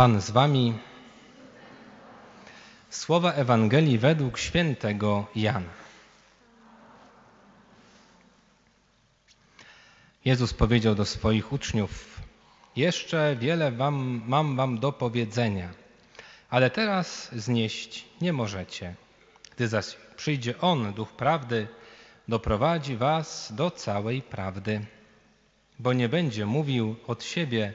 Pan z wami. Słowa Ewangelii według świętego Jana. Jezus powiedział do swoich uczniów: Jeszcze wiele wam, mam wam do powiedzenia, ale teraz znieść nie możecie. Gdy zaś przyjdzie On, Duch Prawdy, doprowadzi was do całej prawdy, bo nie będzie mówił od siebie,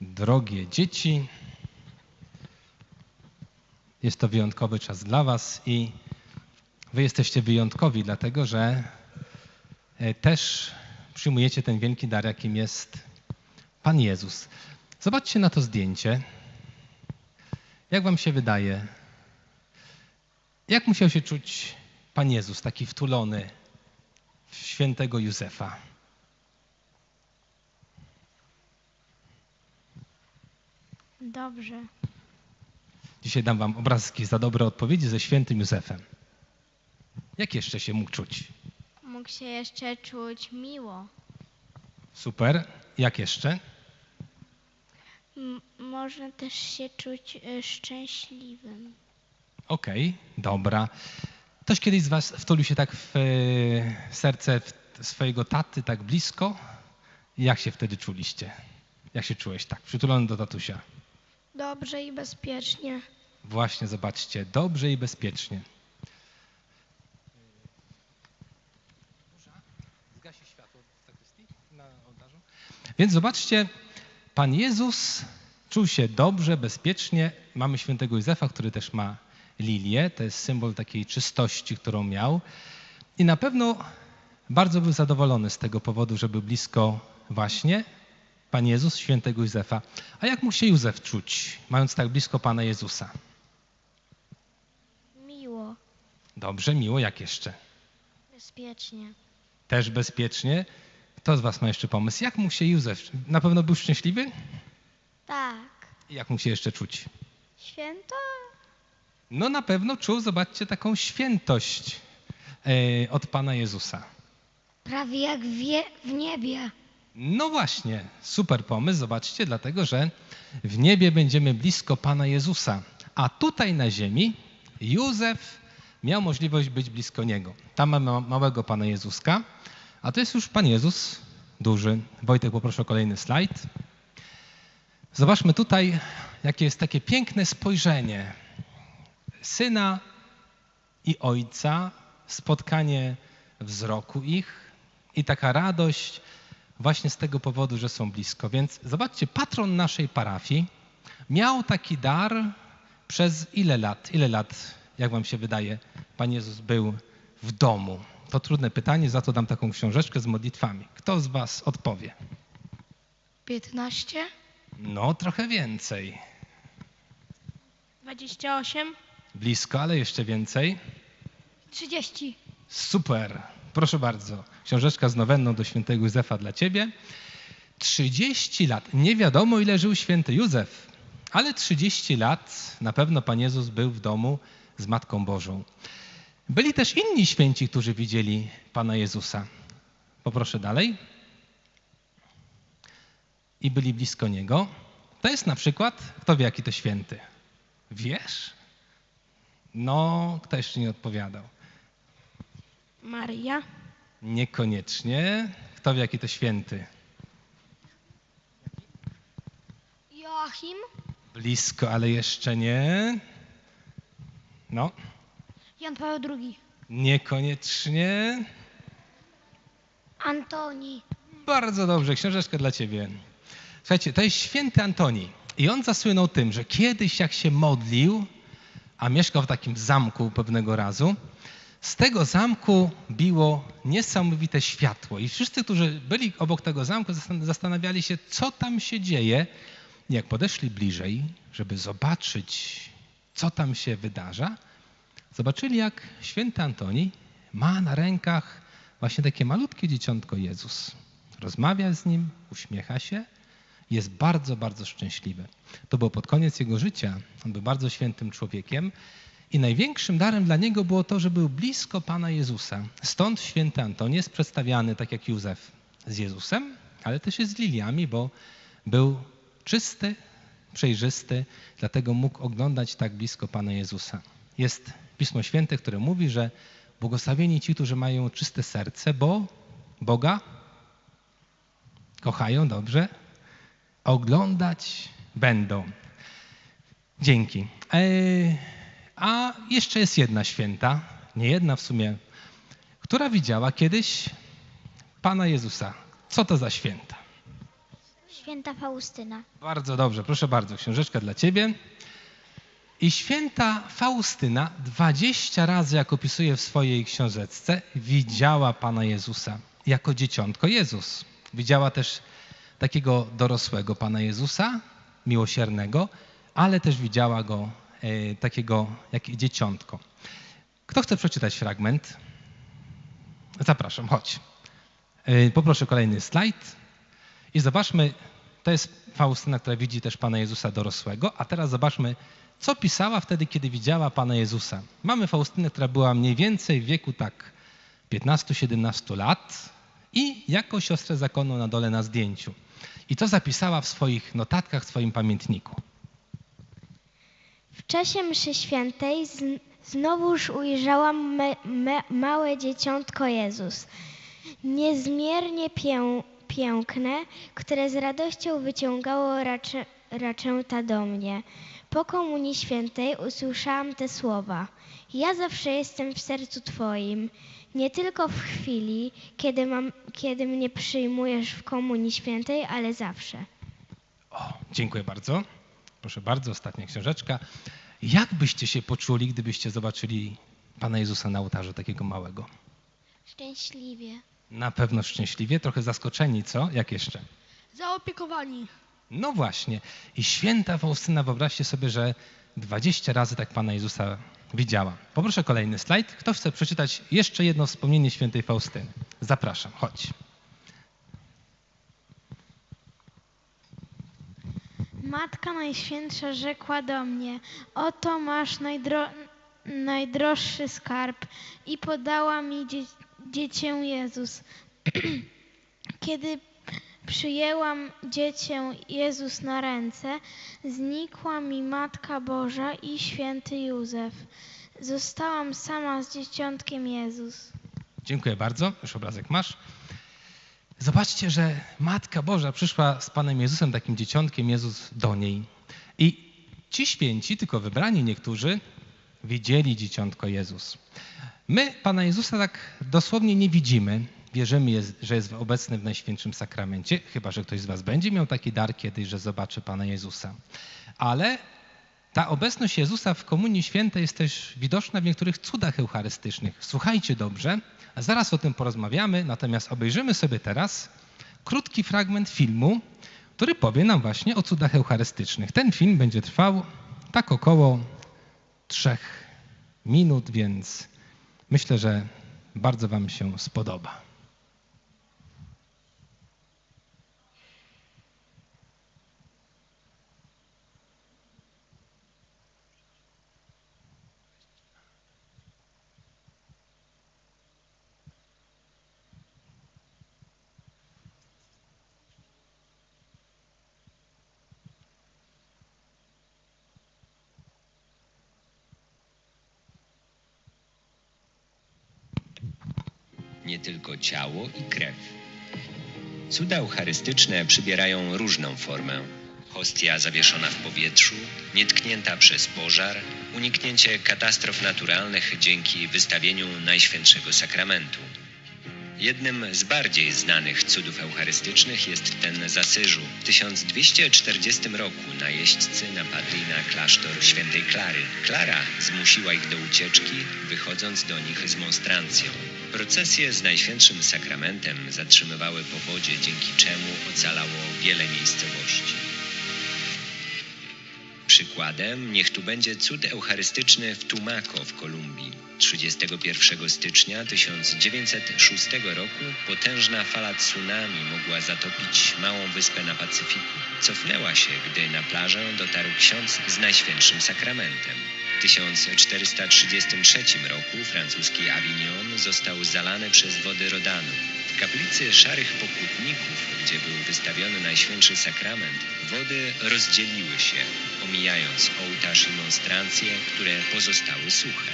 Drogie dzieci, jest to wyjątkowy czas dla Was i Wy jesteście wyjątkowi, dlatego że e, też przyjmujecie ten wielki dar, jakim jest Pan Jezus. Zobaczcie na to zdjęcie. Jak Wam się wydaje, jak musiał się czuć Pan Jezus, taki wtulony w świętego Józefa? Dobrze. Dzisiaj dam Wam obrazki za dobre odpowiedzi ze świętym Józefem. Jak jeszcze się mógł czuć? Mógł się jeszcze czuć miło. Super. Jak jeszcze? M- można też się czuć y, szczęśliwym. Okej, dobra. Ktoś kiedyś z Was wtulił się tak w e, serce w swojego taty, tak blisko? Jak się wtedy czuliście? Jak się czułeś tak, przytulony do tatusia? Dobrze i bezpiecznie. Właśnie, zobaczcie, dobrze i bezpiecznie. Zgasi światło w zakrystii na ołtarzu. Więc zobaczcie, Pan Jezus czuł się dobrze, bezpiecznie. Mamy świętego Józefa, który też ma lilię. To jest symbol takiej czystości, którą miał. I na pewno bardzo był zadowolony z tego powodu, że był blisko właśnie Pan Jezus, świętego Józefa. A jak mógł się Józef czuć, mając tak blisko Pana Jezusa? Miło. Dobrze, miło, jak jeszcze? Bezpiecznie. Też bezpiecznie. Kto z Was ma jeszcze pomysł? Jak mógł się Józef? Na pewno był szczęśliwy? Tak. Jak mógł się jeszcze czuć? Święto? No na pewno czuł, zobaczcie, taką świętość e, od Pana Jezusa. Prawie jak wie, w niebie. No właśnie, super pomysł, zobaczcie, dlatego że w niebie będziemy blisko Pana Jezusa, a tutaj na ziemi Józef miał możliwość być blisko Niego. Tam mamy ma- małego Pana Jezuska, a to jest już Pan Jezus duży. Wojtek, poproszę o kolejny slajd. Zobaczmy tutaj, jakie jest takie piękne spojrzenie Syna i Ojca, spotkanie wzroku ich i taka radość właśnie z tego powodu, że są blisko. Więc zobaczcie, patron naszej parafii miał taki dar przez ile lat? Ile lat, jak wam się wydaje, Pan Jezus był w domu? To trudne pytanie, za to dam taką książeczkę z modlitwami. Kto z was odpowie? 15? No, trochę więcej. 28? Blisko, ale jeszcze więcej. 30. Super, proszę bardzo. Książeczka z nowenną do świętego Józefa dla ciebie. 30 lat. Nie wiadomo, ile żył święty Józef, ale 30 lat na pewno Pan Jezus był w domu z Matką Bożą. Byli też inni święci, którzy widzieli Pana Jezusa. Poproszę dalej. I byli blisko Niego. To jest na przykład, kto wie, jaki to święty? Wiesz? No, kto jeszcze nie odpowiadał? Maria? Niekoniecznie. Kto wie, jaki to święty? Joachim? Blisko, ale jeszcze nie. No, Jan Paweł II. niekoniecznie. Antoni. Bardzo dobrze, książeczka dla ciebie. Słuchajcie, to jest święty Antoni. I on zasłynął tym, że kiedyś jak się modlił, a mieszkał w takim zamku pewnego razu, z tego zamku biło niesamowite światło. I wszyscy, którzy byli obok tego zamku, zastan- zastanawiali się, co tam się dzieje. Jak podeszli bliżej, żeby zobaczyć, co tam się wydarza, zobaczyli, jak święty Antoni ma na rękach właśnie takie malutkie dzieciątko Jezus. Rozmawia z nim, uśmiecha się, jest bardzo, bardzo szczęśliwy. To było pod koniec jego życia. On był bardzo świętym człowiekiem i największym darem dla niego było to, że był blisko Pana Jezusa. Stąd święty Antoni jest przedstawiany tak jak Józef z Jezusem, ale też jest z liliami, bo był czysty, przejrzysty, dlatego mógł oglądać tak blisko Pana Jezusa. Jest Pismo Święte, które mówi, że błogosławieni ci, którzy mają czyste serce, bo Boga kochają dobrze, oglądać będą. Dzięki. E, A jeszcze jest jedna święta, nie jedna w sumie, która widziała kiedyś Pana Jezusa. Co to za święta? Święta Faustyna. Bardzo dobrze, proszę bardzo, książeczka dla ciebie. I święta Faustyna 20 razy, jak opisuje w swojej książeczce, widziała Pana Jezusa jako dzieciątko Jezus. Widziała też takiego dorosłego Pana Jezusa, miłosiernego, ale też widziała go takiego jak dzieciątko. Kto chce przeczytać fragment? Zapraszam, chodź. E, Poproszę kolejny slajd. I zobaczmy, to jest Faustyna, która widzi też Pana Jezusa dorosłego, a teraz zobaczmy, co pisała wtedy, kiedy widziała Pana Jezusa. Mamy Faustynę, która była mniej więcej w wieku tak 15-17 lat i jako siostrę zakonną na dole na zdjęciu. I to zapisała w swoich notatkach, w swoim pamiętniku. W czasie mszy świętej znowuż ujrzałam me, me, małe dzieciątko Jezus, niezmiernie pię, piękne, które z radością wyciągało racze, raczęta do mnie. Po komunii świętej usłyszałam te słowa. Ja zawsze jestem w sercu Twoim, nie tylko w chwili, kiedy, mam, kiedy mnie przyjmujesz w komunii świętej, ale zawsze. O, dziękuję bardzo. Proszę bardzo, ostatnia książeczka. Jak byście się poczuli, gdybyście zobaczyli Pana Jezusa na ołtarzu takiego małego? Szczęśliwie. Na pewno szczęśliwie, trochę zaskoczeni, co? Jak jeszcze? Zaopiekowani. No właśnie. I święta Faustyna, wyobraźcie sobie, że 20 razy tak Pana Jezusa widziała. Poproszę kolejny slajd. Kto chce przeczytać jeszcze jedno wspomnienie świętej Faustyny? Zapraszam, chodź. Matka Najświętsza rzekła do mnie: Oto masz najdro, najdroższy skarb, i podała mi dzie, dziecię Jezus. Kiedy przyjęłam dziecię Jezus na ręce, znikła mi Matka Boża i święty Józef. Zostałam sama z dzieciątkiem Jezus. Dziękuję bardzo. Już obrazek masz. Zobaczcie, że Matka Boża przyszła z Panem Jezusem, takim dzieciątkiem Jezus do niej. I ci święci, tylko wybrani niektórzy, widzieli dzieciątko Jezus. My Pana Jezusa tak dosłownie nie widzimy. Wierzymy, że jest obecny w Najświętszym Sakramencie, chyba że ktoś z Was będzie miał taki dar kiedyś, że zobaczy Pana Jezusa. Ale ta obecność Jezusa w Komunii Świętej jest też widoczna w niektórych cudach eucharystycznych. Słuchajcie dobrze, a zaraz o tym porozmawiamy, natomiast obejrzymy sobie teraz krótki fragment filmu, który powie nam właśnie o cudach eucharystycznych. Ten film będzie trwał tak około trzech minut, więc myślę, że bardzo Wam się spodoba. Nie tylko ciało i krew. Cuda eucharystyczne przybierają różną formę. Hostia zawieszona w powietrzu, nietknięta przez pożar, uniknięcie katastrof naturalnych dzięki wystawieniu Najświętszego Sakramentu. Jednym z bardziej znanych cudów eucharystycznych jest ten z Asyżu. W 1240 roku najeźdźcy napadli na klasztor świętej Klary. Klara zmusiła ich do ucieczki, wychodząc do nich z monstrancją. Procesje z Najświętszym Sakramentem zatrzymywały powodzie, dzięki czemu ocalało wiele miejscowości. Przykładem niech tu będzie cud eucharystyczny w Tumaco w Kolumbii. 31 stycznia 1906 roku potężna fala tsunami mogła zatopić małą wyspę na Pacyfiku. Cofnęła się, gdy na plażę dotarł ksiądz z Najświętszym Sakramentem. W 1433 roku francuski Avignon został zalany przez wody Rodanu. W kaplicy Szarych Pokutników, gdzie był wystawiony Najświętszy Sakrament, wody rozdzieliły się, omijając ołtarz i monstrancje, które pozostały suche.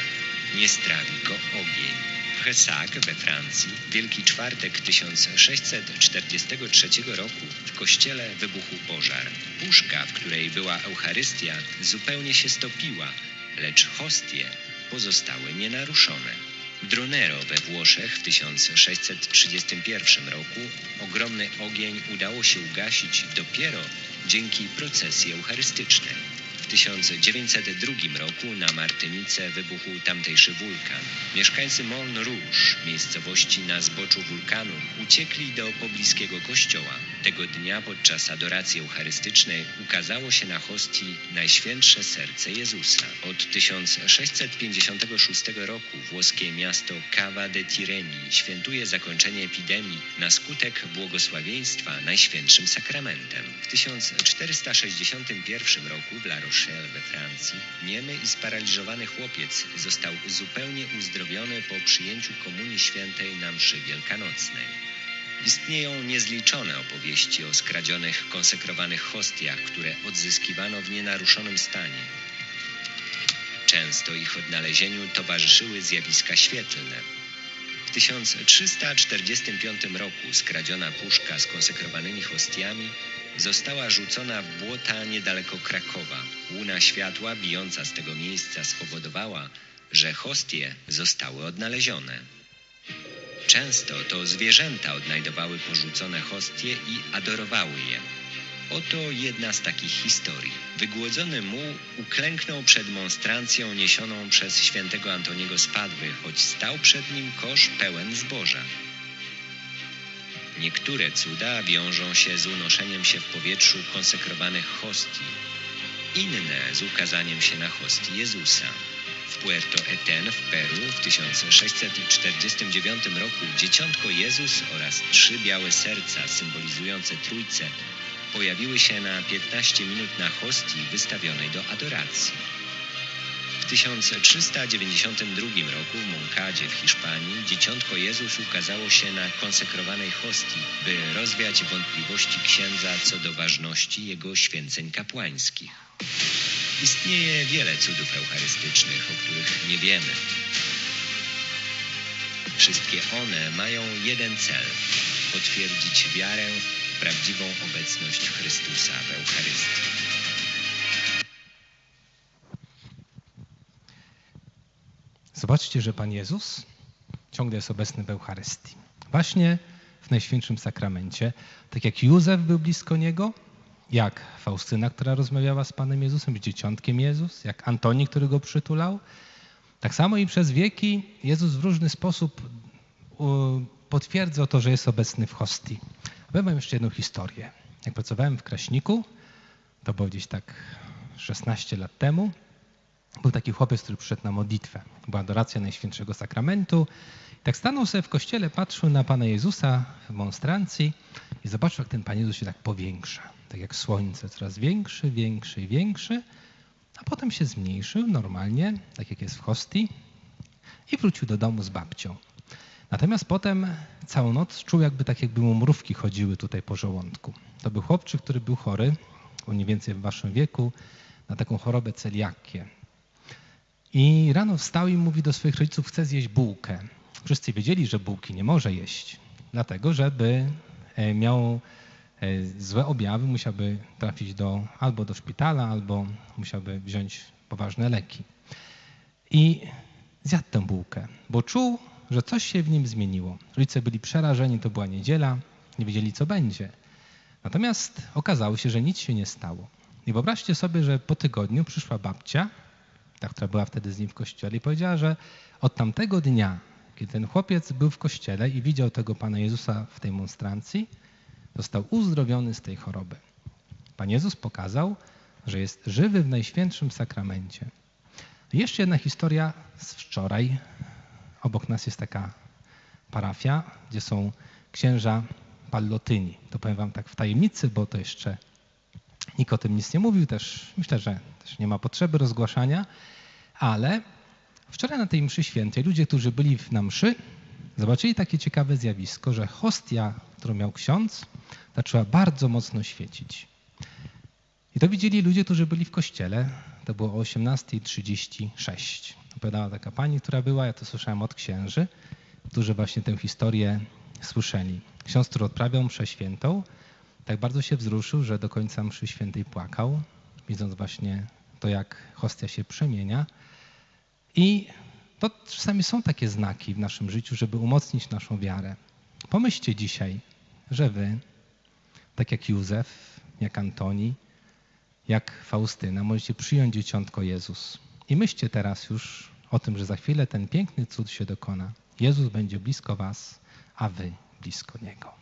Nie strawi go ogień. W Hessac we Francji, Wielki Czwartek 1643 roku, w kościele wybuchł pożar. Puszka, w której była Eucharystia, zupełnie się stopiła, lecz hostie pozostały nienaruszone. W Dronero we Włoszech w 1631 roku ogromny ogień udało się ugasić dopiero dzięki procesji eucharystycznej. W 1902 roku na Martynice wybuchł tamtejszy wulkan. Mieszkańcy Mont Rouge, miejscowości na zboczu wulkanu, uciekli do pobliskiego kościoła. Tego dnia podczas adoracji eucharystycznej ukazało się na hostii Najświętsze Serce Jezusa. Od 1656 roku włoskie miasto Cava de Tireni świętuje zakończenie epidemii na skutek błogosławieństwa Najświętszym Sakramentem. W 1461 roku w La Rochelle we Francji niemy i sparaliżowany chłopiec został zupełnie uzdrowiony po przyjęciu Komunii Świętej na mszy wielkanocnej. Istnieją niezliczone opowieści o skradzionych, konsekrowanych hostiach, które odzyskiwano w nienaruszonym stanie. Często ich odnalezieniu towarzyszyły zjawiska świetlne. W 1345 roku skradziona puszka z konsekrowanymi hostiami została rzucona w błota niedaleko Krakowa. Łuna światła bijąca z tego miejsca spowodowała, że hostie zostały odnalezione. Często to zwierzęta odnajdowały porzucone hostie i adorowały je. Oto jedna z takich historii. Wygłodzony muł uklęknął przed monstrancją niesioną przez świętego Antoniego z Padwy, choć stał przed nim kosz pełen zboża. Niektóre cuda wiążą się z unoszeniem się w powietrzu konsekrowanych hostii, inne z ukazaniem się na hostii Jezusa. W Puerto Eten w Peru w 1649 roku dzieciątko Jezus oraz trzy białe serca symbolizujące Trójcę pojawiły się na 15 minut na hostii wystawionej do adoracji. W 1392 roku w Moncadzie w Hiszpanii dzieciątko Jezus ukazało się na konsekrowanej hostii, by rozwiać wątpliwości księdza co do ważności jego święceń kapłańskich. Istnieje wiele cudów eucharystycznych, o których nie wiemy. Wszystkie one mają jeden cel potwierdzić wiarę prawdziwą obecność Chrystusa w Eucharystii. Zobaczcie, że Pan Jezus ciągle jest obecny w Eucharystii. Właśnie w Najświętszym Sakramencie. Tak jak Józef był blisko Niego, jak Faustyna, która rozmawiała z Panem Jezusem, z dzieciątkiem Jezus, jak Antoni, który go przytulał. Tak samo i przez wieki Jezus w różny sposób potwierdzał to, że jest obecny w hostii. Powiem wam jeszcze jedną historię. Jak pracowałem w Kraśniku, to było gdzieś tak 16 lat temu, był taki chłopiec, który przyszedł na modlitwę. Była adoracja Najświętszego Sakramentu. Tak stanął sobie w kościele, patrzył na Pana Jezusa w monstrancji i zobaczył, jak ten Pan Jezus się tak powiększa. Tak jak słońce, coraz większy, większy i większy. A potem się zmniejszył normalnie, tak jak jest w hostii i wrócił do domu z babcią. Natomiast potem całą noc czuł, jakby tak jakby mu mrówki chodziły tutaj po żołądku. To był chłopczyk, który był chory, mniej więcej w waszym wieku, na taką chorobę celiakię. I rano wstał i mówi do swoich rodziców, chce zjeść bułkę. Wszyscy wiedzieli, że bułki nie może jeść, dlatego żeby e, miał e, złe objawy, musiałby trafić do, albo do szpitala, albo musiałby wziąć poważne leki. I zjadł tę bułkę, bo czuł, że coś się w nim zmieniło. Rodzice byli przerażeni, to była niedziela, nie wiedzieli co będzie. Natomiast okazało się, że nic się nie stało. I wyobraźcie sobie, że po tygodniu przyszła babcia, ta, która była wtedy z nim w kościele, i powiedziała, że od tamtego dnia, kiedy ten chłopiec był w kościele i widział tego Pana Jezusa w tej monstrancji, został uzdrowiony z tej choroby. Pan Jezus pokazał, że jest żywy w Najświętszym Sakramencie. Jeszcze jedna historia z wczoraj. Obok nas jest taka parafia, gdzie są księża pallotyni. To powiem wam tak w tajemnicy, bo to jeszcze nikt o tym nic nie mówił, też myślę, że też nie ma potrzeby rozgłaszania, ale wczoraj na tej mszy świętej ludzie, którzy byli na mszy, zobaczyli takie ciekawe zjawisko, że hostia, którą miał ksiądz, zaczęła bardzo mocno świecić. I to widzieli ludzie, którzy byli w kościele. To było o 18.36. Opowiadała taka pani, która była, ja to słyszałem od księży, którzy właśnie tę historię słyszeli. Ksiądz, który odprawiał mszę świętą, tak bardzo się wzruszył, że do końca mszy świętej płakał, widząc właśnie to, jak hostia się przemienia. I to czasami są takie znaki w naszym życiu, żeby umocnić naszą wiarę. Pomyślcie dzisiaj, że wy, tak jak Józef, jak Antoni, jak Faustyna, możecie przyjąć dzieciątko Jezus. I myślcie teraz już o tym, że za chwilę ten piękny cud się dokona. Jezus będzie blisko was, a wy blisko Niego.